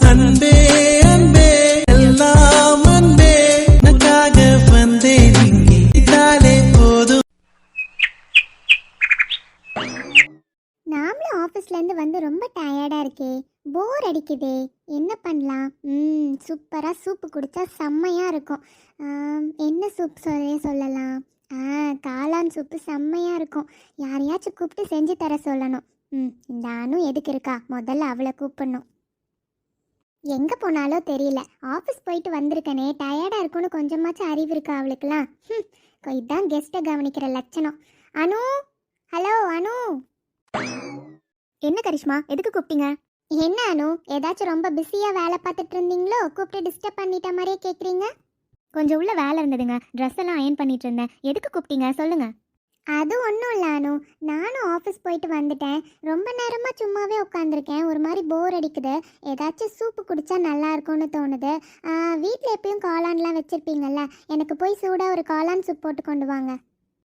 அன்பே அன்பே எல்லாம் அன்பே. உனக்காக வந்தேன் இங்கே இதாலே போதும். நாமளும் ஆஃபீஸ்லேருந்து வந்து ரொம்ப டயர்டாக இருக்கே. போர் அடிக்குதே. என்ன பண்ணலாம்? ம் சூப்பராக சூப்பு குடிச்சா செம்மையாக இருக்கும். ஆம், என்ன சூப் சொல்ல சொல்லலாம்? ஆ காளான் சூப்பு செம்மையாக இருக்கும். யாரையாச்சும் கூப்பிட்டு செஞ்சு தர சொல்லணும். ம் இந்த அணு எதுக்கு இருக்கா? முதல்ல அவளை கூப்பிடணும். எங்கே போனாலோ தெரியல. ஆஃபீஸ் போயிட்டு வந்திருக்கனே டயர்டாக இருக்கும்னு கொஞ்சமாச்சும் அறிவு இருக்கா அவளுக்குலாம் இதான் கெஸ்ட்டை கவனிக்கிற லட்சணம். அனு? ஹலோ அனு? என்ன கரிஷ்மா எதுக்கு கூப்பிட்டீங்க? என்ன அனு ஏதாச்சும் ரொம்ப பிஸியா வேலை பார்த்துட்டு இருந்தீங்களோ? கூப்பிட்டு டிஸ்டர்ப் பண்ணிட்ட மாதிரியே கேக்குறீங்க? கொஞ்சம் உள்ள வேலை இருந்ததுங்க. ட்ரெஸ் எல்லாம் அயன் பண்ணிட்டு இருந்தேன். எதுக்கு கூப்பிட்டீங்க? சொல்லுங்க. அது ஒன்றும் இல்லை அனு. நானும் ஆஃபீஸ் போயிட்டு வந்துட்டேன். ரொம்ப நேரமாக சும்மாவே உட்காந்துருக்கேன் ஒரு மாதிரி போர் அடிக்குது. ஏதாச்சும் சூப்பு குடித்தா நல்லா இருக்கும்னு தோணுது. வீட்டில் எப்பயும் காளான்லாம் வச்சுருப்பீங்கல்ல? எனக்கு போய் சூடாக ஒரு காளான் சூப் போட்டு கொண்டு வாங்க.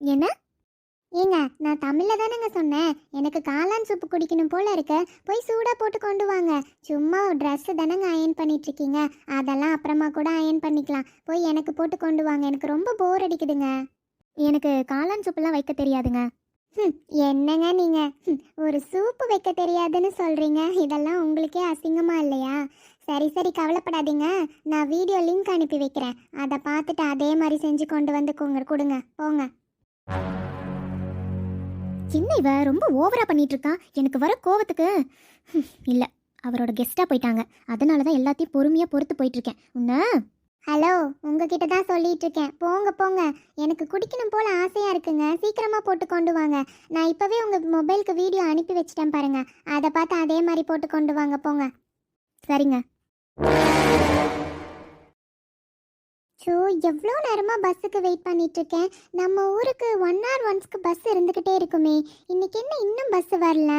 என்ன? ஏங்க நான் தமிழில் தானேங்க சொன்னேன். எனக்கு காளான் சூப்பு குடிக்கணும் போல இருக்கு. போய் சூடாக போட்டு கொண்டு வாங்க. சும்மா ட்ரெஸ்ஸு தானேங்க அயன் பண்ணிட்டுருக்கீங்க. அதெல்லாம் அப்புறமா கூட அயன் பண்ணிக்கலாம். போய் எனக்கு போட்டு கொண்டு வாங்க. எனக்கு ரொம்ப போர் அடிக்குதுங்க. எனக்கு காளான் சூப்பெல்லாம் வைக்க தெரியாதுங்க. ஹம், என்னங்க நீங்க? ஹம், ஒரு சூப்பு வைக்க தெரியாதுன்னு சொல்றீங்க. இதெல்லாம் உங்களுக்கே அசிங்கமா இல்லையா? சரி சரி கவலைப்படாதீங்க. நான் வீடியோ லிங்க் அனுப்பி வைக்கிறேன். அதை பார்த்துட்டு அதே மாதிரி செஞ்சு கொண்டு வந்து கொங்க கொடுங்க. போங்க. சின்ன இவ? ரொம்ப ஓவரா பண்ணிட்டு இருக்கா எனக்கு வர கோவத்துக்கு. ஹம், இல்ல. அவரோட கெஸ்டா போயிட்டாங்க. அதனால தான் எல்லாத்தையும் பொறுமையா பொறுத்து போயிட்டு இருக்கேன் உன்ன ஹலோ உங்ககிட்ட தான் சொல்லிட்டு இருக்கேன் போங்க போங்க. எனக்கு குடிக்கணும் போல ஆசையா இருக்குங்க. சீக்கிரமா போட்டு கொண்டு வாங்க. நான் இப்பவே உங்க மொபைலுக்கு வீடியோ அனுப்பி வச்சிட்டேன் பாருங்க. அதை பார்த்து அதே மாதிரி போட்டு கொண்டு வாங்க போங்க. சரிங்க. ஸோ எவ்வளோ நேரமாக பஸ்ஸுக்கு வெயிட் பண்ணிட்டு இருக்கேன் நம்ம ஊருக்கு ஒன் hour ஒன்ஸ்க்கு பஸ் இருந்துக்கிட்டே இருக்குமே. இன்னைக்கு என்ன இன்னும் பஸ் வரல?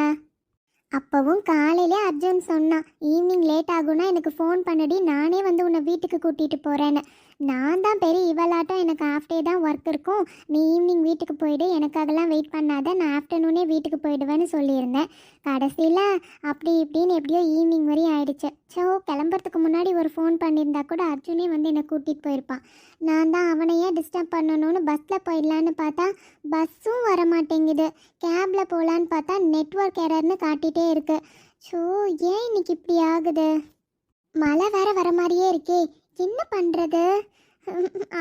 அப்போவும் காலையிலே அர்ஜுன் சொன்னான் ஈவினிங் லேட் ஆகும்னா எனக்கு ஃபோன் பண்ணடி நானே வந்து உன்னை வீட்டுக்கு கூட்டிகிட்டு போகிறேன்னு நான் தான் பெரிய இவளாட்டம். எனக்கு ஆஃப் டே தான் ஒர்க் இருக்கும். நீ ஈவினிங் வீட்டுக்கு போயிடு. எனக்காகலாம் வெயிட் பண்ணாத. நான் ஆஃப்டர்நூனே வீட்டுக்கு போயிடுவேன்னு சொல்லியிருந்தேன். கடைசியில் அப்படி இப்படின்னு எப்படியோ ஈவினிங் வரையும் ஆயிடுச்சு. ஸோ கிளம்புறதுக்கு முன்னாடி ஒரு ஃபோன் பண்ணியிருந்தா கூட அர்ஜுனே வந்து என்னை கூட்டிகிட்டு போயிருப்பான். நான் தான் அவனையே டிஸ்டர்ப் பண்ணணும்னு பஸ்ஸில் போயிடலான்னு பார்த்தா பஸ்ஸும் வர மாட்டேங்குது கேபில் போகலான்னு பார்த்தா நெட்ஒர்க் எரர்னு காட்டிகிட்டே இருக்குது ஸோ ஏன் இன்னைக்கு இப்படி ஆகுது? மழை வேற வர மாதிரியே இருக்கே. என்ன பண்ணுறது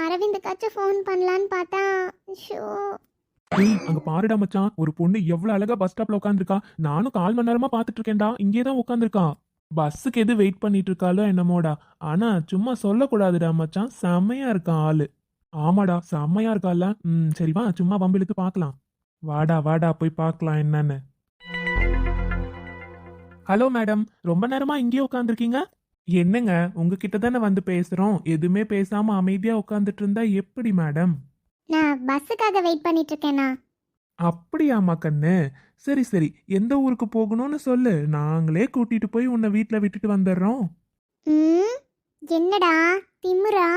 அரவிந்துக்காச்சும் ஃபோன் பண்ணலான்னு பார்த்தா ஷோ. ஏய் அங்க பாருடா மச்சான். ஒரு பொண்ணு எவ்வளவு அழகா பஸ் ஸ்டாப்ல உட்காந்துருக்கா நானும் கால் மணி நேரமா பாத்துட்டு இருக்கேன்டா இங்கே தான் உட்காந்துருக்கா பஸ்ஸுக்கு எது வெயிட் பண்ணிட்டு இருக்காளோ என்னமோடா. ஆனா சும்மா சொல்லக்கூடாதுடா மச்சான். செம்மையா இருக்கான் ஆளு. ஆமாடா செம்மையா இருக்கால ம் சரி வா சும்மா பம்பிலுக்கு பார்க்கலாம். வாடா வாடா போய் பார்க்கலாம் என்னன்னு. ஹலோ மேடம் ரொம்ப நேரமா இங்கேயே உட்காந்துருக்கீங்க என்னங்க உங்ககிட்ட தானே வந்து பேசுறோம். எதுவுமே பேசாம அமைதியா உட்காந்துட்டு இருந்தா எப்படி மேடம்? நான் பஸ்ஸுக்காக வெயிட் பண்ணிட்டு இருக்கேண்ணா அப்படியாம்மா கண்ணு. சரி சரி. எந்த ஊருக்கு போகணும்னு சொல்லு. நாங்களே கூட்டிட்டு போய் உன்னை வீட்டில் விட்டுட்டு வந்துடுறோம் என்னடா? திமிரா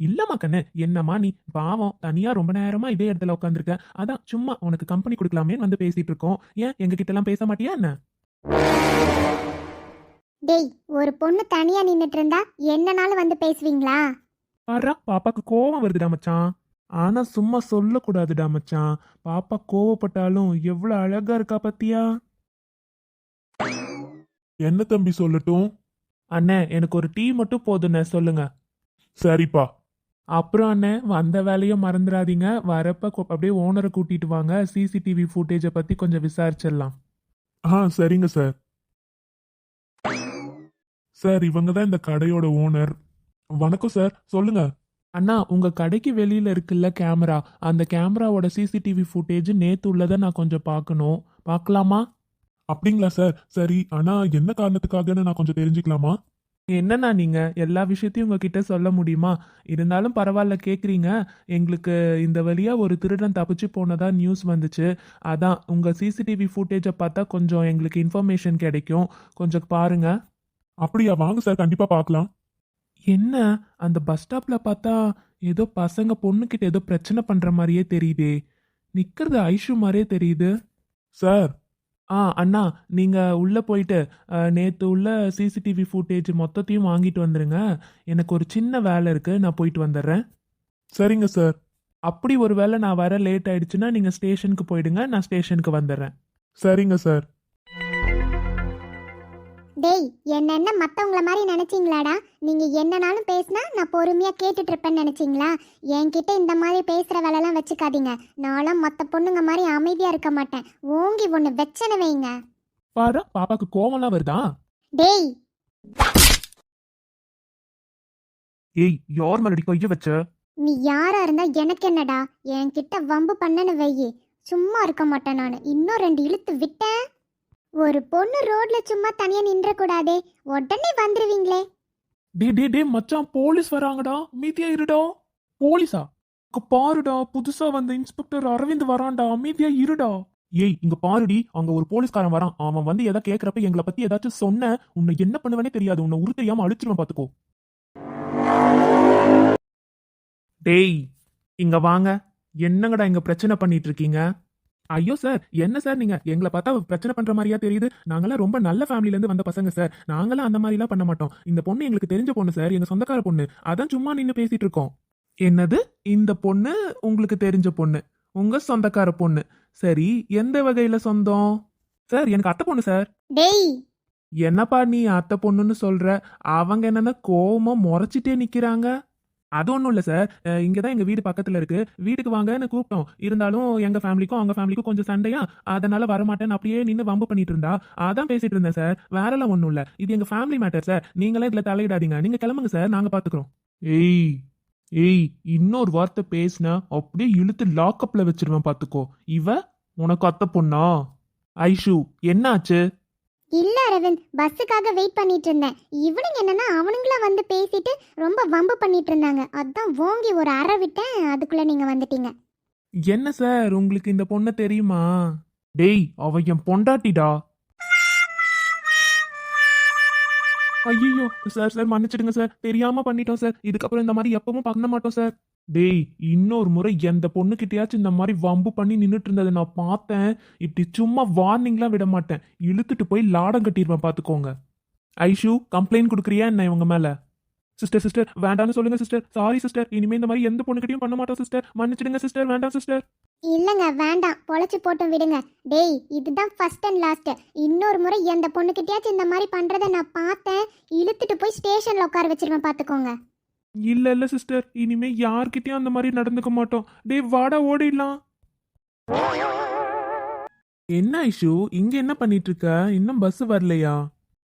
இல்லம்மா கண்ணு. என்னம்மா நீ பாவம். தனியா ரொம்ப நேரமா இதே இடத்துல உட்காந்துருக்க அதான் சும்மா உனக்கு கம்பெனி கொடுக்கலாமே வந்து பேசிட்டு இருக்கோம் ஏன் எங்க கிட்ட எல்லாம் பேச மாட்டியா என்ன? டேய் ஒரு பொண்ணு தனியா நின்னுட்டு இருந்தா என்னனாலும் வந்து பேசுவீங்களா? பாரா பாப்பாக்கு கோவம் வருதுடா மச்சான். ஆனா சும்மா சொல்லக்கூடாதுடா மச்சான். பாப்பா கோவப்பட்டாலும் எவ்வளவு அழகா இருக்கா பத்தியா? என்ன தம்பி சொல்லட்டும்? அண்ணே எனக்கு ஒரு டீ மட்டும் போதுண்ணே சொல்லுங்க. சரிப்பா. அப்புறம் அண்ணே வந்த வேலையும் மறந்துடாதீங்க. வரப்ப கொ- அப்படியே ஓனரை கூட்டிட்டு வாங்க. சிசிடிவி ஃபுட்டேஜை பத்தி கொஞ்சம் விசாரிச்சிடலாம். ஆ சரிங்க சார். சார் இவங்க தான் இந்த கடையோட ஓனர். வணக்கம் சார் சொல்லுங்க. அண்ணா உங்க கடைக்கு வெளியில இருக்குல்ல கேமரா? அந்த கேமராவோட சிசிடிவி ஃபுட்டேஜ் நேத்து உள்ளதை நான் கொஞ்சம் பார்க்கணும். பார்க்கலாமா? அப்படிங்களா சார்? சரி ஆனா என்ன காரணத்துக்காகன்னு நான் கொஞ்சம் தெரிஞ்சுக்கலாமா? என்னண்ணா நீங்க? எல்லா விஷயத்தையும் உங்ககிட்ட சொல்ல முடியுமா? இருந்தாலும் பரவாயில்ல கேக்குறீங்க. எங்களுக்கு இந்த வழியா ஒரு திருடன் தப்பிச்சு போனதா நியூஸ் வந்துச்சு. அதான் உங்க சிசிடிவி ஃபுட்டேஜை பார்த்தா கொஞ்சம் எங்களுக்கு இன்ஃபர்மேஷன் கிடைக்கும். கொஞ்சம் பாருங்க. அப்படியா? வாங்க சார் கண்டிப்பா பார்க்கலாம். என்ன? அந்த பஸ் ஸ்டாப்ல பார்த்தா ஏதோ பசங்க பொண்ணுகிட்ட ஏதோ பிரச்சனை பண்ற மாதிரியே தெரியுதே. நிக்கிறது ஐஷு மாதிரியே தெரியுது. சார். ஆ அண்ணா நீங்க உள்ள போயிட்டு நேத்து உள்ள சிசிடிவி ஃபுட்டேஜ் மொத்தத்தையும் வாங்கிட்டு வந்துருங்க. எனக்கு ஒரு சின்ன வேலை இருக்கு நான் போயிட்டு வந்துடுறேன். சரிங்க சார். அப்படி ஒரு வேளை நான் வர லேட் ஆயிடுச்சுன்னா நீங்க ஸ்டேஷனுக்கு போயிடுங்க நான் ஸ்டேஷனுக்கு வந்துடுறேன். சரிங்க சார். டேய் என்ன என்ன மற்றவங்கள மாதிரி நினச்சிங்களாடா? நீங்கள் என்னனாலும் பேசினா நான் பொறுமையாக கேட்டுட்டு இருப்பேன்னு நினச்சிங்களா? என்கிட்ட இந்த மாதிரி பேசுகிற வேலைலாம் வச்சுக்காதீங்க. நான்லாம் மற்ற பொண்ணுங்க மாதிரி அமைதியாக இருக்க மாட்டேன். ஓங்கி ஒன்று வெச்சனை வைங்க. பாரு பாப்பாக்கு கோவம்லாம் வருதா? டேய்! ஏய் யார் மேலடி கைய வச்ச? நீ யாரா இருந்தா எனக்கு என்னடா? என்கிட்ட வம்பு பண்ணனு வெயி. சும்மா இருக்க மாட்டேன் நான். இன்னும் ரெண்டு இழுத்து விட்டேன். ஒரு பொண்ணு ரோட்ல சும்மா தனியா நின்ற கூடாதே உடனே வந்துருவீங்களே. டே டே டே மச்சான் போலீஸ் வராங்கடா. அமைதியா இருடா. போலீஸா? இங்க பாருடா புதுசா வந்த இன்ஸ்பெக்டர் அரவிந்த் வரான்டா. அமைதியா இருடா. ஏய் இங்க பாருடி அங்க ஒரு போலீஸ்காரன் வரான். அவன் வந்து எதை கேக்குறப்ப எங்களை பத்தி ஏதாச்சும் சொன்ன உன்னை என்ன பண்ணுவேனே தெரியாது. உன்னை உருத்தெரியாம அழிச்சிருவன் பாத்துக்கோ. டேய் இங்க வாங்க. என்னங்கடா இங்க பிரச்சனை பண்ணிட்டு இருக்கீங்க? ஐயோ சார் என்ன சார் நீங்க? எங்களை பார்த்தா பிரச்சனை பண்ற மாதிரியா தெரியுது. நாங்களாம் ரொம்ப நல்ல ஃபேமிலில இருந்து வந்த பசங்க சார். நாங்களாம் அந்த மாதிரிலாம் பண்ண மாட்டோம். இந்த பொண்ணு எங்களுக்கு தெரிஞ்ச பொண்ணு சார் எங்க சொந்தக்கார பொண்ணு. அதான் சும்மா நின்று பேசிட்டு இருக்கோம். என்னது? இந்த பொண்ணு உங்களுக்கு தெரிஞ்ச பொண்ணு. உங்க சொந்தக்கார பொண்ணு. சரி எந்த வகையில சொந்தம்? சார் எனக்கு அத்தை பொண்ணு சார். என்னப்பா நீ அத்தை பொண்ணுன்னு சொல்ற? அவங்க என்னன்னா கோவமா முறைச்சிட்டே நிக்கிறாங்க. அது ஒன்றும் இல்லை சார் இங்கே இங்கதான் எங்க வீடு பக்கத்துல இருக்கு. வீட்டுக்கு வாங்கன்னு கூப்பிட்டோம். இருந்தாலும் எங்க ஃபேமிலிக்கும் அவங்க ஃபேமிலிக்கும் கொஞ்சம் சண்டையா அதனால வரமாட்டேன்னு அப்படியே நின்று வம்பு பண்ணிட்டு இருந்தா. அதான் பேசிட்டு இருந்தேன் சார் வேறெல்லாம் ஒன்றும் இல்லை. இது எங்க ஃபேமிலி மேட்டர் சார் நீங்களே இதுல தலையிடாதீங்க. நீங்க கிளம்புங்க சார் நாங்க பாத்துக்கிறோம். ஏய் ஏய் இன்னொரு வார்த்தை பேசினா அப்படியே இழுத்து லாக்அப்ல வச்சிருவேன் பாத்துக்கோ. இவ உனக்கு அத்தை பொண்ணா? ஐஷு என்னாச்சு? இல்ல அரவிந்த் பஸ்ஸுக்காக வெயிட் பண்ணிட்டு இருந்தேன் இவனுங்க என்னன்னா அவனுங்களா வந்து பேசிட்டு ரொம்ப வம்பு பண்ணிட்டு இருந்தாங்க அதான் ஓங்கி ஒரு அறை விட்டேன் அதுக்குள்ள நீங்க வந்துட்டீங்க. என்ன சார் உங்களுக்கு இந்த பொண்ணு தெரியுமா? டேய் அவ என் பொண்டாட்டிடா. ஐயோ சார் சார் மன்னிச்சிடுங்க சார். தெரியாம பண்ணிட்டோம் சார். இதுக்கப்புறம் இந்த மாதிரி எப்பவும் பண்ண மாட்டோம் சார். டேய் இன்னொரு முறை எந்த பொண்ணுகிட்டயாச்சும் இந்த மாதிரி வம்பு பண்ணி நின்றுட்டு இருந்ததை நான் பார்த்தேன். இப்படி சும்மா வார்னிங்லாம் விட மாட்டேன். இழுத்துட்டு போய் லாடம் கட்டிடுவேன் பார்த்துக்கோங்க. ஐஷு கம்ப்ளைண்ட் கொடுக்குறியா என்ன இவங்க மேலே? சிஸ்டர் சிஸ்டர் வேண்டாம்னு சொல்லுங்க சிஸ்டர் சாரி சிஸ்டர் இனிமே இந்த மாதிரி எந்த பொண்ணுக்கிட்டையும் பண்ண மாட்டோம் சிஸ்டர் மன்னிச்சிடுங்க சிஸ்டர் வேண்டாம் சிஸ்டர் இல்லைங்க வேண்டாம். பொழைச்சு போட்டும் விடுங்க. டேய் இதுதான் ஃபர்ஸ்ட் அண்ட் லாஸ்ட் இன்னொரு முறை எந்த பொண்ணுக்கிட்டயாச்சும் இந்த மாதிரி பண்றதை நான் பார்த்தேன். இழுத்துட்டு போய் ஸ்டேஷன்ல உட்கார வச்சிருவேன் பாத்துக்கோங்க இல்ல இல்ல சிஸ்டர் இனிமே யார்கிட்டயும் அந்த மாதிரி நடந்துக்க மாட்டோம். டேய் வாடா ஓடிடலாம். என்ன ஐஷு? இங்க என்ன பண்ணிட்டு இருக்க இன்னும் பஸ் வரலையா?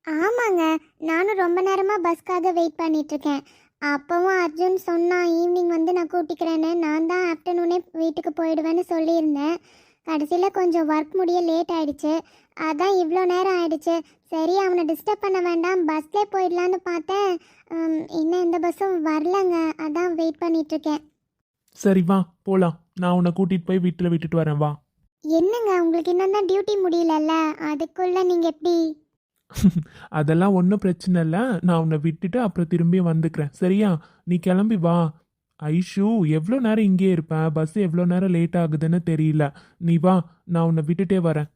ஆமாங்க. நானும் ரொம்ப நேரமா பஸ்க்காக வெயிட் பண்ணிட்டு இருக்கேன் அப்பவும் அர்ஜுன் சொன்னான் ஈவினிங் வந்து நான் கூட்டிக்கிறேன்னு. நான் தான் ஆஃப்டர்நூனே வீட்டுக்கு போயிடுவேன்னு சொல்லியிருந்தேன். கடைசியில் கொஞ்சம் ஒர்க் முடிய லேட் ஆயிடுச்சு. அதான் இவ்வளோ நேரம் ஆயிடுச்சு. சரி அவனை டிஸ்டர்ப் பண்ண வேண்டாம். பஸ்லேயே போயிடலான்னு பார்த்தேன். இன்னும் எந்த பஸ்ஸும் வரலங்க. அதான் வெயிட் பண்ணிட்டு இருக்கேன் சரி வா போலாம். நான் உன்னை கூட்டிட்டு போய் வீட்டுல விட்டுட்டு வரேன் வா. என்னங்க உங்களுக்கு இன்னும் தான் டியூட்டி முடியலல்ல? அதுக்குள்ள நீங்கள் எப்படி? அதெல்லாம் ஒன்றும் பிரச்சனை இல்லை. நான் உன்னை விட்டுட்டு அப்புறம் திரும்பி வந்துக்கிறேன். சரியா? நீ கிளம்பி வா. ஐஷு எவ்வளோ நேரம் இங்கே இருப்பேன் பஸ் எவ்வளோ நேரம் லேட் ஆகுதுன்னு தெரியல. நீ வா நான் உன்னை விட்டுட்டே வரேன்.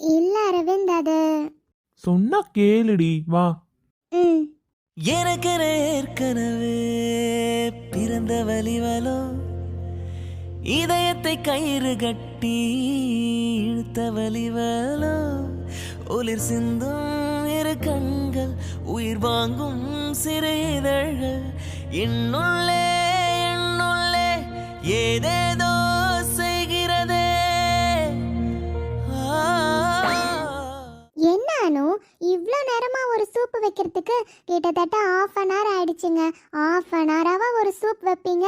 இல்லை அரவிந்த் அது சொன்னா கேளுடி வா. ம். எனக்கு ஏற்கனவே பிறந்த வலிவலோ இதயத்தை கயிறு கட்டி இழுத்த வலிவலோ ஒளிர் சிந்தும் இரு கண்கள் உயிர் வாங்கும் சிறு இதழ்கள் என்னுள்ளே என்னுள்ளே ஏதேதோ கிட்டத்தட்ட ஆஃப் அன் ஹவர் ஆயிடுச்சுங்க. ஆஃப் அன் ஹவராவா ஒரு சூப் வைப்பீங்க?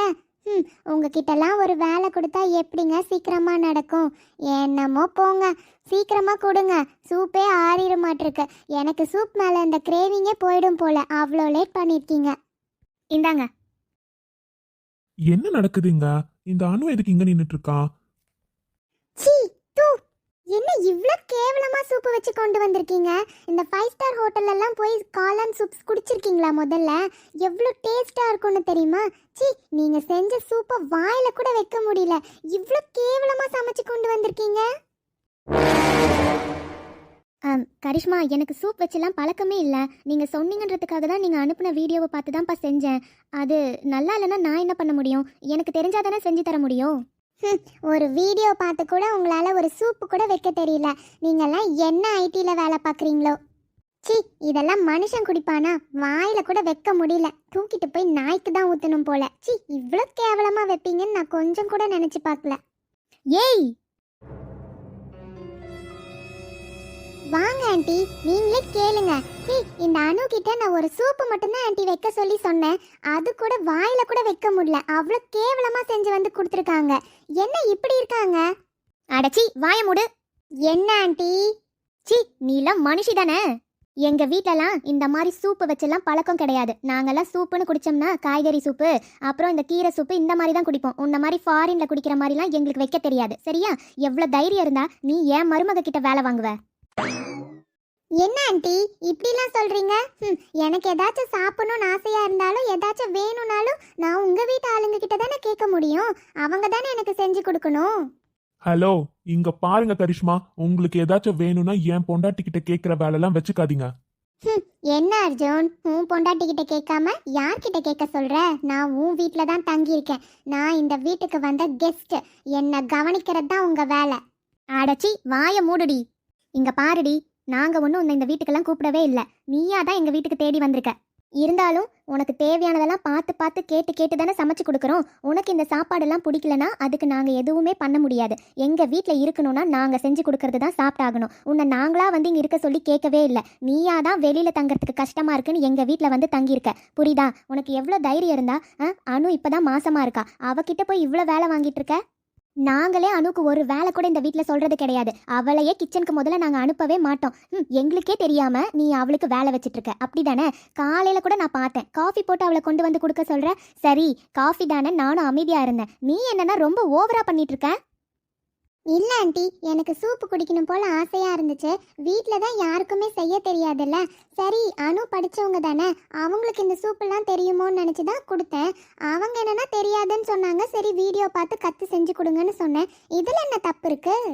ம் உங்ககிட்டலாம் ஒரு வேலை கொடுத்தா எப்படிங்க சீக்கிரமா நடக்கும்? என்னமோ போங்க. சீக்கிரமா கொடுங்க. சூப்பே ஆறிட மாட்டிருக்கு. எனக்கு சூப் மேலே இந்த கிரேவிங்கே போயிடும் போல. அவ்வளோ லேட் பண்ணியிருக்கீங்க இந்தாங்க. என்ன நடக்குதுங்க? இந்த அணு எதுக்கு இங்க நின்னுட்டு இருக்கா? சீ தூ. என்ன இவ்வளோ கேவலமாக சூப் வச்சு கொண்டு வந்திருக்கீங்க? இந்த ஃபைவ் ஸ்டார் ஹோட்டல்லெல்லாம் போய் காளான் சூப்ஸ் குடிச்சிருக்கீங்களா முதல்ல? எவ்வளோ டேஸ்ட்டாக இருக்கும்னு தெரியுமா? சி நீங்கள் செஞ்ச சூப்பை வாயில் கூட வைக்க முடியல. இவ்வளோ கேவலமாக சமைச்சு கொண்டு வந்திருக்கீங்க? கரிஷ்மா எனக்கு சூப் வச்செல்லாம் பழக்கமே இல்லை. நீங்கள் சொன்னீங்கன்றதுக்காக தான் நீங்கள் அனுப்பின வீடியோவை பார்த்து தான்ப்பா செஞ்சேன். அது நல்லா இல்லைன்னா நான் என்ன பண்ண முடியும்? எனக்கு தெரிஞ்சால் தானே செஞ்சு தர முடியும்? ஒரு வீடியோ பார்த்து கூட உங்களால் ஒரு சூப்பு கூட வைக்க தெரியல. நீங்கள்லாம் என்ன ஐடியில் வேலை பார்க்குறீங்களோ? சி இதெல்லாம் மனுஷன் குடிப்பானா? வாயில் கூட வைக்க முடியல. தூக்கிட்டு போய் நாய்க்கு தான் ஊற்றணும் போல. சி இவ்வளோ கேவலமாக வைப்பீங்கன்னு நான் கொஞ்சம் கூட நினச்சி பார்க்கல. ஏய் வாங்க ஆண்டி நீங்களே கேளுங்க. ஹே இந்த அணு கிட்ட நான் ஒரு சூப்பு மட்டும்தான் ஆண்டி வைக்க சொல்லி சொன்னேன். அது கூட வாயில கூட வைக்க முடியல. அவ்வளோ கேவலமா செஞ்சு வந்து கொடுத்துருக்காங்க. என்ன இப்படி இருக்காங்க? அடச்சி வாய மூடு. என்ன ஆண்டி? சி நீலாம் மனுஷி தானே? எங்க வீட்டெல்லாம் இந்த மாதிரி சூப்பு வச்செல்லாம் பழக்கம் கிடையாது. நாங்கெல்லாம் சூப்புன்னு குடிச்சோம்னா காய்கறி சூப்பு அப்புறம் இந்த கீரை சூப்பு இந்த மாதிரி தான் குடிப்போம். உன்ன மாதிரி ஃபாரின்ல குடிக்கிற மாதிரிலாம் எங்களுக்கு வைக்க தெரியாது. சரியா? எவ்வளோ தைரியம் இருந்தா நீ ஏன் மருமக கிட்ட வேலை வாங்குவ. என்ன ஆண்டி? இப்படிலாம் சொல்றீங்க? ம், எனக்கு ஏதாச்சும் சாப்பிடணும்னு ஆசையா இருந்தாலும் ஏதாச்சும் வேணும்னாலும் நான் உங்க வீட்டு ஆளுங்க கிட்ட தானே கேட்க முடியும்? அவங்க தானே எனக்கு செஞ்சு கொடுக்கணும்? ஹலோ இங்க பாருங்க கரிஷ்மா. உங்களுக்கு ஏதாச்சும் வேணும்னா என் பொண்டாட்டி கிட்ட கேக்குற வேலைலாம் வச்சுக்காதீங்க. ம், என்ன அர்ஜுன்? உன் பொண்டாட்டி கிட்ட கேட்காம யார்கிட்ட கேட்க சொல்ற? நான் உன் வீட்டில் தான் தங்கியிருக்கேன். நான் இந்த வீட்டுக்கு வந்த கெஸ்ட் என்னை கவனிக்கிறது தான் உங்க வேலை. அடச்சி வாய மூடுடி. இங்க பாருடி நாங்க ஒன்றும் உன்னை இந்த வீட்டுக்கெல்லாம் கூப்பிடவே இல்லை. நீயா தான் எங்க வீட்டுக்கு தேடி வந்திருக்க. இருந்தாலும் உனக்கு தேவையானதெல்லாம் பார்த்து பார்த்து கேட்டு கேட்டு தானே சமைச்சு கொடுக்குறோம். உனக்கு இந்த சாப்பாடெல்லாம் பிடிக்கலனா அதுக்கு நாங்கள் எதுவுமே பண்ண முடியாது. எங்கள் வீட்டில் இருக்கணும்னா நாங்கள் செஞ்சு கொடுக்கறது தான் சாப்பிட்டாகணும். உன்னை நாங்களாக வந்து இங்கே இருக்க சொல்லி கேட்கவே இல்லை. நீயா தான் வெளியில் தங்கறதுக்கு கஷ்டமாக இருக்குன்னு எங்கள் வீட்டில் வந்து தங்கியிருக்க. புரியுதா? உனக்கு எவ்வளோ தைரியம் இருந்தா ஆ, அனு இப்போ தான் மாசமாக இருக்கா. அவகிட்ட போய் இவ்வளோ வேலை வாங்கிட்டு இருக்க? நாங்களே அனுக்கு ஒரு வேலை கூட இந்த வீட்டில் சொல்றது கிடையாது. அவளையே கிச்சனுக்கு முதல்ல நாங்கள் அனுப்பவே மாட்டோம். ம், எங்களுக்கே தெரியாம நீ அவளுக்கு வேலை வச்சிட்டு இருக்க அப்படிதானே? காலையில கூட நான் பார்த்தேன். காஃபி போட்டு அவளை கொண்டு வந்து கொடுக்க சொல்ற? சரி காஃபி தானே நானும் அமைதியா இருந்தேன். நீ என்னன்னா ரொம்ப ஓவரா பண்ணிட்டு இருக்க இல்லை ஆண்டி எனக்கு சூப்பு குடிக்கணும் போல ஆசையாக இருந்துச்சு. வீட்டில் தான் யாருக்குமே செய்ய தெரியாதுல்ல. சரி அனு படித்தவங்க தானே. அவங்களுக்கு இந்த சூப்பெல்லாம் தெரியுமோன்னு நினச்சி தான் கொடுத்தேன். அவங்க என்னன்னா தெரியாதுன்னு சொன்னாங்க. சரி வீடியோ பார்த்து கற்று செஞ்சு கொடுங்கன்னு சொன்னேன். இதில் என்ன தப்பு இருக்குது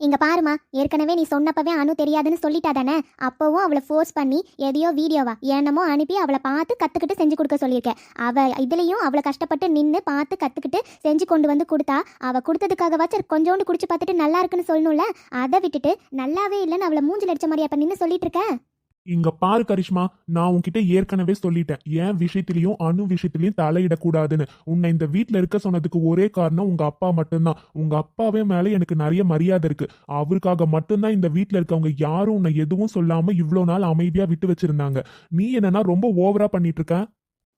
இங்க பாருமா ஏற்கனவே நீ சொன்னப்பவே அணு தெரியாதுன்னு சொல்லிட்டா தானே? அப்பவும் அவளை ஃபோர்ஸ் பண்ணி எதையோ வீடியோவா என்னமோ அனுப்பி அவளை பார்த்து கத்துக்கிட்டு செஞ்சு கொடுக்க சொல்லியிருக்கேன் அவ இதுலயும் அவளை கஷ்டப்பட்டு நின்று பார்த்து கத்துக்கிட்டு செஞ்சு கொண்டு வந்து கொடுத்தா அவ கொடுத்ததுக்காகவாச்சும் கொஞ்சோண்டு குடிச்சு பார்த்துட்டு நல்லா இருக்குன்னு சொல்லணும்ல? அதை விட்டுட்டு நல்லாவே இல்லைன்னு அவளை மூஞ்சில் அடிச்ச மாதிரி அப்ப நின்று சொல்லிட்டு இருக்க? இங்க பாரு கரிஷ்மா நான் உன்கிட்ட ஏற்கனவே சொல்லிட்டேன். என் விஷயத்திலையும் அணு விஷயத்திலையும் தலையிடக்கூடாதுன்னு. உன்னை இந்த வீட்டில் இருக்க சொன்னதுக்கு ஒரே காரணம் உங்க அப்பா மட்டும்தான். உங்க அப்பாவே மேல எனக்கு நிறைய மரியாதை இருக்கு. அவருக்காக மட்டும்தான் இந்த வீட்டில் இருக்கவங்க யாரும் உன்னை எதுவும் சொல்லாம இவ்வளோ நாள் அமைதியா விட்டு வச்சிருந்தாங்க. நீ என்னன்னா ரொம்ப ஓவரா பண்ணிட்டு இருக்க?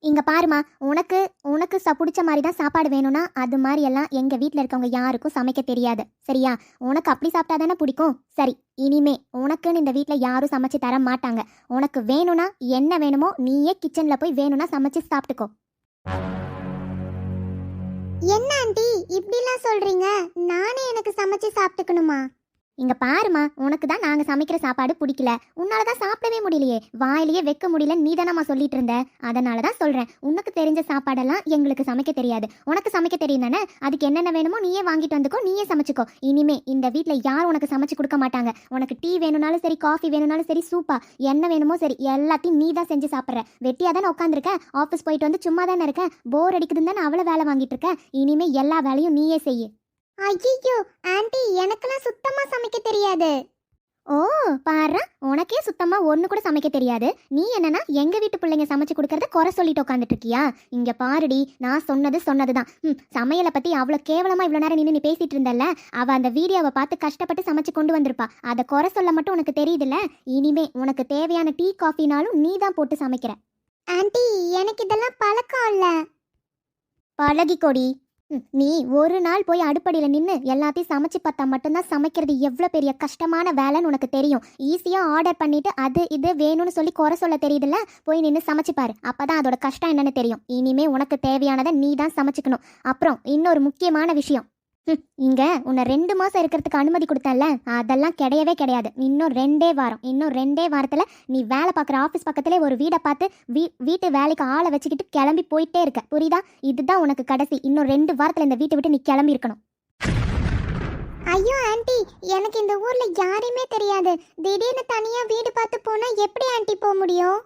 இங்கே பாருமா உனக்கு உனக்கு ச பிடிச்ச மாதிரி தான் சாப்பாடு வேணும்னா அது மாதிரி எல்லாம் எங்கள் வீட்டில் இருக்கவங்க யாருக்கும் சமைக்க தெரியாது. சரியா? உனக்கு அப்படி சாப்பிட்டா தானே பிடிக்கும்? சரி இனிமே உனக்குன்னு இந்த வீட்டில் யாரும் சமைச்சு தர மாட்டாங்க. உனக்கு வேணும்னா என்ன வேணுமோ நீயே கிச்சனில் போய் வேணும்னா சமைச்சு சாப்பிட்டுக்கோ. என்ன ஆண்டி இப்படிலாம் சொல்றீங்க? நானே எனக்கு சமைச்சு சாப்பிட்டுக்கணுமா? இங்க பாருமா உனக்கு தான் நாங்க சமைக்கிற சாப்பாடு பிடிக்கல. உன்னால தான் சாப்பிடவே முடியலையே. வாயிலேயே வைக்க முடியல நீ தானம்மா சொல்லிட்டு இருந்த. அதனால தான் சொல்றேன். உனக்கு தெரிஞ்ச சாப்பாடெல்லாம் எங்களுக்கு சமைக்க தெரியாது. உனக்கு சமைக்க தெரியும் தானே? அதுக்கு என்னென்ன வேணுமோ நீயே வாங்கிட்டு வந்துக்கோ நீயே சமைச்சுக்கோ. இனிமே இந்த வீட்ல யாரும் உனக்கு சமைச்சு கொடுக்க மாட்டாங்க. உனக்கு டீ வேணும்னாலும் சரி காஃபி வேணும்னாலும் சரி சூப்பா என்ன வேணுமோ சரி எல்லாத்தையும் நீ தான் செஞ்சு சாப்பிட்ற. வெட்டியா தானே உட்காந்துருக்க ஆஃபீஸ் போயிட்டு வந்து சும்மா தானே இருக்க? போர் அடிக்குதுன்னு தானே அவ்வளோ வேலை வாங்கிட்டு இருக்க? இனிமே எல்லா வேலையும் நீயே செய்யு. ஐயோ ஆண்டி எனக்கெல்லாம் சுத்தமா சமைக்க தெரியாது. ஓ பாரு உனக்கே சுத்தமா ஒண்ணு கூட சமைக்க தெரியாது. நீ என்னன்னா எங்க வீட்டு பிள்ளைங்க சமைச்சு கொடுக்கறத குறை சொல்லிட்டு உட்காந்துட்டு இருக்கியா? இங்க பாருடி நான் சொன்னது சொன்னதுதான். ம் சமையலை பத்தி அவ்வளவு கேவலமா இவ்வளவு நேரம் நின்று நீ பேசிட்டு இருந்தல்ல? அவ அந்த வீடியோவை பார்த்து கஷ்டப்பட்டு சமைச்சு கொண்டு வந்திருப்பா. அதை குறை சொல்ல மட்டும் உனக்கு தெரியுதுல்ல? இனிமே உனக்கு தேவையான டீ காஃபினாலும் நீ தான் போட்டு சமைக்கிற. ஆண்டி எனக்கு இதெல்லாம் பழக்கம் இல்ல. பழகிக்கோடி. நீ ஒரு நாள் போய் அடுப்படியில் நின்று எல்லாத்தையும் சமைச்சு பார்த்தா மட்டும்தான் சமைக்கிறது எவ்வளோ பெரிய கஷ்டமான வேலைன்னு உனக்கு தெரியும். ஈஸியாக ஆர்டர் பண்ணிட்டு அது இது வேணும்னு சொல்லி குறை சொல்ல தெரியுதுல்ல? போய் நின்று சமைச்சு பாரு. அப்பதான் அதோட கஷ்டம் என்னன்னு தெரியும். இனிமே உனக்கு தேவையானதை நீ தான் சமைச்சுக்கணும். அப்புறம் இன்னொரு முக்கியமான விஷயம். இங்க உன்னை ரெண்டு மாசம் இருக்கிறதுக்கு அனுமதி கொடுத்தல அதெல்லாம் கிடையவே கிடையாது. இன்னும் ரெண்டே வாரம் இன்னும் ரெண்டே வாரத்துல நீ வேலை பார்க்குற ஆஃபீஸ் பக்கத்துல ஒரு வீடை பார்த்து வீ வீட்டு வேலைக்கு ஆளை வச்சுக்கிட்டு கிளம்பி போயிட்டே இருக்க. புரியுதா? இதுதான் உனக்கு கடைசி. இன்னும் ரெண்டு வாரத்துல இந்த வீட்டை விட்டு நீ கிளம்பி இருக்கணும். ஐயோ ஆண்டி எனக்கு இந்த ஊர்ல யாரையுமே தெரியாது. திடீர்னு தனியா வீடு பார்த்து போனா எப்படி ஆண்டி போக முடியும்?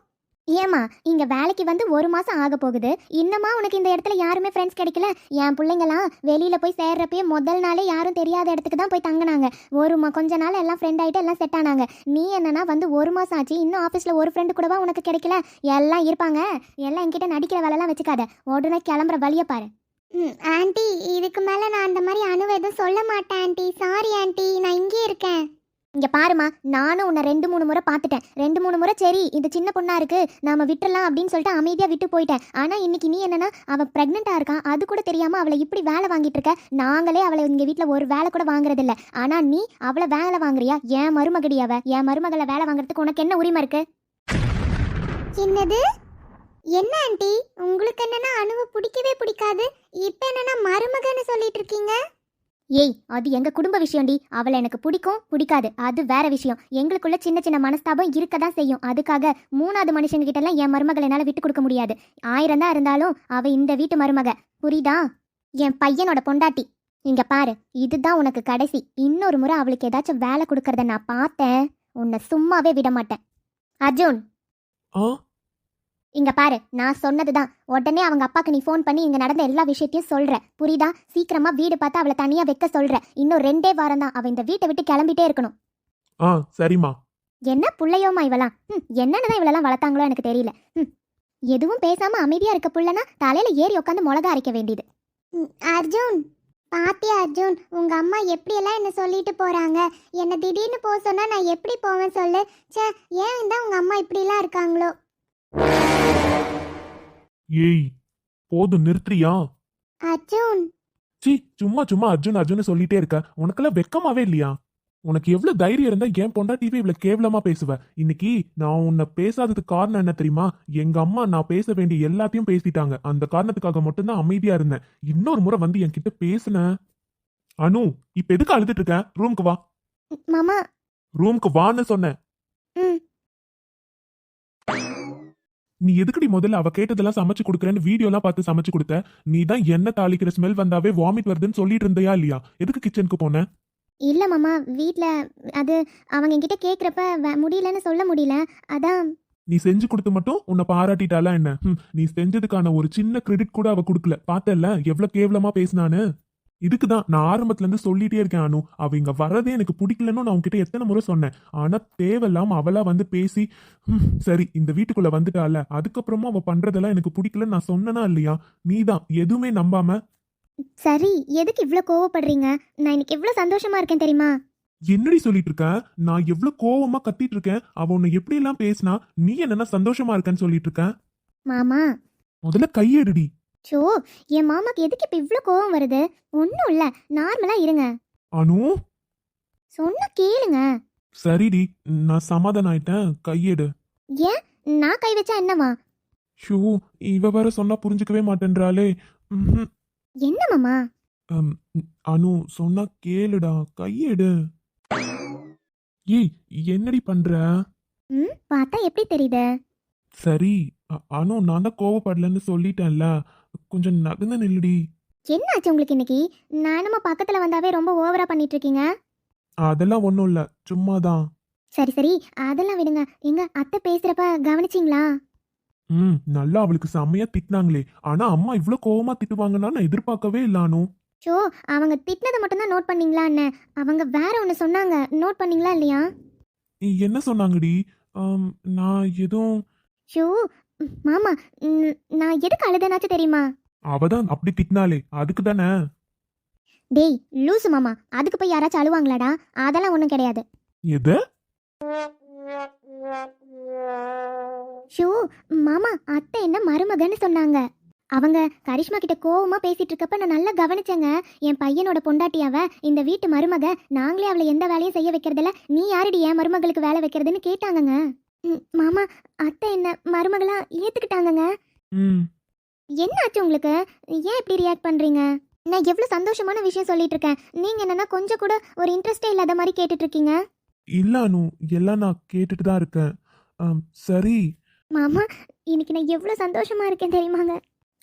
ஏமா இங்க வேலைக்கு வந்து ஒரு மாசம் ஆக போகுது. இன்னமா உனக்கு இந்த இடத்துல யாருமே ஃப்ரெண்ட்ஸ் கிடைக்கல? என் பிள்ளைங்களாம் வெளியில போய் சேர்றப்பயே முதல் நாளே யாரும் தெரியாத இடத்துக்கு தான் போய் தங்கினாங்க. ஒரு கொஞ்ச நாள் எல்லாம் ஃப்ரெண்ட் ஆயிட்டு எல்லாம் செட் ஆனாங்க. நீ என்னன்னா வந்து ஒரு மாசம் ஆச்சு. இன்னும் ஆஃபீஸ்ல ஒரு ஃப்ரெண்டு கூடவா உனக்கு கிடைக்கல? எல்லாம் இருப்பாங்க. எல்லாம் என்கிட்ட நடிக்கிற வேலைலாம் வச்சுக்காத. உடனே கிளம்புற வழியை பாரு. ஆண்டி இதுக்கு மேல நான் அந்த மாதிரி அணுவை எதுவும் சொல்ல மாட்டேன் ஆண்டி. Sorry aunty. நான் இங்கே இருக்கேன். இங்க பாருமா நானும் உன்னை ரெண்டு மூணு முறை பார்த்துட்டேன். ரெண்டு மூணு முறை சரி இது சின்ன பொண்ணா இருக்கு நாம விட்டுறலாம் அப்படின்னு சொல்லிட்டு அமைதியா விட்டு போயிட்டேன். ஆனா இன்னைக்கு நீ என்னன்னா அவள் பிரெக்னெண்டா இருக்கான். அது கூட தெரியாம அவளை இப்படி வேலை வாங்கிட்டு இருக்க. நாங்களே அவளை இங்க வீட்டில் ஒரு வேலை கூட வாங்குறது இல்ல ஆனா நீ அவளை வேலை வாங்குறியா? என் மருமகடி அவ? என் மருமகளை வேலை வாங்குறதுக்கு உனக்கு என்ன உரிமை இருக்கு? என்னது? என்ன ஆண்டி? உங்களுக்கு என்னன்னா அணுவை பிடிக்கவே பிடிக்காது. இப்போ என்னன்னா மருமகன்னு சொல்லிட்டு இருக்கீங்க? ஏய் அது எங்க குடும்ப விஷயம்டி. அவளை எனக்கு பிடிக்கும் பிடிக்காது. அது வேற விஷயம். எங்களுக்குள்ள சின்ன சின்ன மனஸ்தாபம் இருக்க தான் செய்யும். அதுக்காக மூணாவது மனுஷங்க கிட்ட எல்லாம் என் மருமகளை என்னால விட்டு கொடுக்க முடியாது. ஆயிரம் தான் இருந்தாலும் அவ இந்த வீட்டு மருமக. புரியுதா? என் பையனோட பொண்டாட்டி. இங்க பாரு இதுதான் உனக்கு கடைசி. இன்னொரு முறை அவளுக்கு ஏதாச்சும் வேலை கொடுக்கறத நான் பார்த்தேன். உன்னை சும்மாவே விட மாட்டேன். அர்ஜுன். இங்க பாரு நான் சொன்னதுதான். உடனே அவங்க அப்பாக்கு நீ ஃபோன் பண்ணி இங்க நடந்த எல்லா விஷயத்தையும் சொல்ற. புரியுதா? சீக்கிரமா வீடு பார்த்து அவளை தனியா வைக்க சொல்ற. இன்னும் ரெண்டே வாரம் தான். அவ இந்த வீட்டை விட்டு கிளம்பிட்டே இருக்கணும். ஆ சரிம்மா. என்ன புள்ளையோமா இவளாம் ம் என்னன்னு தான் இவளெல்லாம் வளர்த்தாங்களோ எனக்கு தெரியல. ம் எதுவும் பேசாம அமைதியா இருக்க புள்ளனா தலையில ஏறி உட்காந்து மிளகா அரைக்க வேண்டியது. அர்ஜுன் பாத்தியா அர்ஜுன் உங்க அம்மா எப்படியெல்லாம் என்ன சொல்லிட்டு போறாங்க? என்ன திடீர்னு போக சொன்னா நான் எப்படி போவேன் சொல்லு? ச்சே ஏன் தான் உங்க அம்மா இப்படிலாம் இருக்காங்களோ? ஏய் போதும் நிறுத்துறியா? அர்ஜுன். சி சும்மா சும்மா அர்ஜுன் அர்ஜுன் சொல்லிட்டே இருக்க. உனக்கெல்லாம் வெக்கமாவே இல்லையா? உனக்கு எவ்வளவு தைரியம் இருந்தா ஏன் பொண்டாட்டிவே இவ்வளவு கேவலமா பேசுவ? இன்னைக்கு நான் உன்னை பேசாததுக்கு காரணம் என்ன தெரியுமா? எங்க அம்மா நான் பேச வேண்டிய எல்லாத்தையும் பேசிட்டாங்க. அந்த காரணத்துக்காக மட்டும்தான் அமைதியா இருந்தேன். இன்னொரு முறை வந்து என்கிட்ட பேசுன. அனு இப்ப எதுக்கு அழுதுட்டு இருக்க? ரூமுக்கு வா. மாமா. ரூமுக்கு வான்னு சொன்னேன். நீ எதுக்குடி முதல்ல அவ கேட்டதெல்லாம் சமைச்சு கொடுக்குறேன்னு வீடியோலாம் பார்த்து சமைச்சு கொடுத்த? நீ தான் எண்ணெய் தாளிக்கிற ஸ்மெல் வந்தாவே வாமிட் வருதுன்னு சொல்லிட்டு இருந்தியா இல்லையா? எதுக்கு கிச்சனுக்கு போன? இல்ல மாமா வீட்ல அது அவங்க என்கிட்ட கேக்குறப்ப முடியலன்னு சொல்ல முடியல. அதான் நீ செஞ்சு கொடுத்து மட்டும் உன்னை பாராட்டிட்டாலா என்ன? நீ செஞ்சதுக்கான ஒரு சின்ன கிரெடிட் கூட அவ கொடுக்கல. பார்த்தல்ல எவ்வளவு கேவலமா பேசினான்னு? இதுக்கு தான் நான் ஆரம்பத்துல இருந்து சொல்லிட்டே இருக்கேன் அனு. அவ இங்க வரதே எனக்கு பிடிக்கலன்னு நான் உன்கிட்ட எத்தனை முறை சொன்னேன். ஆனா தேவையில்லாம அவளா வந்து பேசி சரி இந்த வீட்டுக்குள்ள வந்துட்டால அதுக்கப்புறமா அவ பண்றதெல்லாம் எனக்கு பிடிக்கலன்னு நான் சொன்னனா இல்லையா? நீதான் எதுவுமே நம்பாம. சரி எதுக்கு இவ்ளோ கோவப்படுறீங்க? நான் இன்னைக்கு எவ்வளவு சந்தோஷமா இருக்கேன் தெரியுமா? என்னடி சொல்லிட்டு இருக்க? நான் எவ்வளவு கோவமா கத்திட்டு இருக்கேன் அவ உன்னை எப்படி எல்லாம் பேசினா நீ என்னன்னா சந்தோஷமா இருக்கேன்னு சொல்லிட்டு இருக்க? மாமா. முதல்ல கையெடுடி. சோ என் மாமாக்கு எதுக்கு இப்ப இவ்ளோ கோவம் வருது? ஒன்றும் இல்ல. நார்மலா இருங்க. அனு? சொன்னா கேளுங்க. சரிடி நான் சமாதானம் ஆயிட்டேன். கையெடு. ஏன்? நான் கை வச்சா என்னமா ஷூ இவ வேற சொன்னா புரிஞ்சுக்கவே மாட்டேன்றாளே. ம்ஹும். என்ன மாமா? அம், அனு சொன்னா கேளுடா. கையெடு. ஏய் என்னடி பண்ற? ம் பார்த்தா எப்படி தெரியுது? சரி அ- அனு நான் தான் கோவப்படலன்னு சொல்லிட்டேன்ல. கொஞ்சம் நகர்ந்து நில்லுடி. என்ன ஆச்சு உங்களுக்கு இன்னைக்கு? நானுமா பக்கத்துல வந்தாவே ரொம்ப ஓவரா பண்ணிட்டு இருக்கீங்க அதெல்லாம் ஒன்றும் இல்லை சும்மாதான். சரி சரி அதெல்லாம் விடுங்க. எங்க அத்தை பேசுறப்ப கவனிச்சிங்களா? ம் நல்லா அவளுக்கு செம்மையா திட்டினாங்களே. ஆனா அம்மா இவ்ளோ கோவமா திட்டுவாங்கன்னா நான் எதிர்பார்க்கவே இல்ல அனு. ஷோ அவங்க திட்டினதை மட்டும்தான் நோட் பண்ணீங்களா என்ன அவங்க வேற ஒன்று சொன்னாங்க. நோட் பண்ணீங்களா இல்லையா? நீ என்ன சொன்னாங்கடி? ஆம், நான் எதுவும் ஷோ மாமா ம், நான் எதுக்கு அழுதனாச்சும் தெரியுமா? அவதான் அப்படி திட்டினாலே அதுக்கு தானே? டேய் லூசு மாமா. அதுக்கு போய் யாராச்சும் அழுவாங்களாடா? அதெல்லாம் ஒன்றும் கிடையாது. எது? ஷோ மாமா அத்தை என்ன மருமகன்னு சொன்னாங்க. அவங்க கரிஷ்மா கிட்ட கோவமா பேசிட்டு இருக்கப்ப நான் நல்லா கவனிச்சேங்க. என் பையனோட பொண்டாட்டியாவ இந்த வீட்டு மருமக நாங்களே அவளை எந்த வேலையும் செய்ய வைக்கிறதில்ல. நீ யாரடி என் மருமகளுக்கு வேலை வைக்கிறதுன்னு கேட்டாங்கங்க. ம், மாமா அத்தை என்ன மருமகளா ஏத்துக்கிட்டாங்கங்க? ம். என்ன ஆச்சு உங்களுக்கு? ஏன் இப்படி ரியாக்ட் பண்றீங்க? நான் எவ்வளவு சந்தோஷமான விஷயம் சொல்லிட்டு இருக்கேன் நீங்க என்னன்னா கொஞ்சம் கூட ஒரு இன்ட்ரெஸ்டே இல்லாத மாதிரி கேட்டுட்டு இருக்கீங்க இல்ல அனு. எல்லாம் நான் கேட்டுட்டு தான் இருக்கேன். ஆம், சரி. மாமா இன்னைக்கு நான் எவ்வளவு சந்தோஷமா இருக்கேன் தெரியுமாங்க?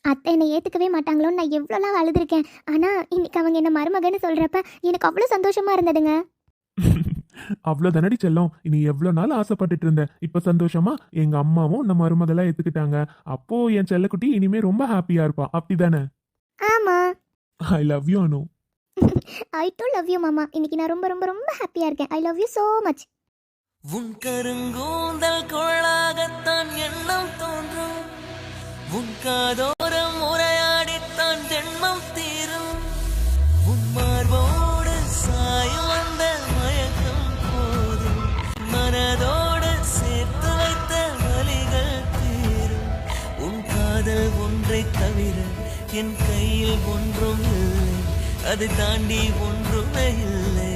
அத்தை என்னை ஏற்றுக்கவே மாட்டாங்களோன்னு நான் எவ்வளோலாம் அழுதுருக்கேன். ஆனால் இன்னைக்கு அவங்க என்ன மருமகன்னு சொல்கிறப்ப எனக்கு அவ்வளோ சந்தோஷமாக இருந்ததுங்க. அவ்வளவுதானடி செல்லம். நீ எவ்வளவு நாள் ஆசைப்பட்டுட்டு இருந்த? இப்ப சந்தோஷமா? எங்க அம்மாவும் நம்ம மருமகளா ஏத்துக்கிட்டாங்க. அப்போ என் செல்லக்குட்டி இனிமே ரொம்ப ஹாப்பியா இருப்பா. அப்படிதானே? ஆமாம் I love you Anu. I too love you மாமா. இன்னைக்கு நான் ரொம்ப ரொம்ப ரொம்ப ஹாப்பியாக இருக்கேன். I love you so much உன் கருங்கூந்தல் கொள்ளாகத்தான் எண்ணம் தோன்றும். உன் காதோரம் உரையாடித்தான் ஜென்மம் ஒன்றும் இல்லை அதை தாண்டி ஒன்றுமே இல்லை.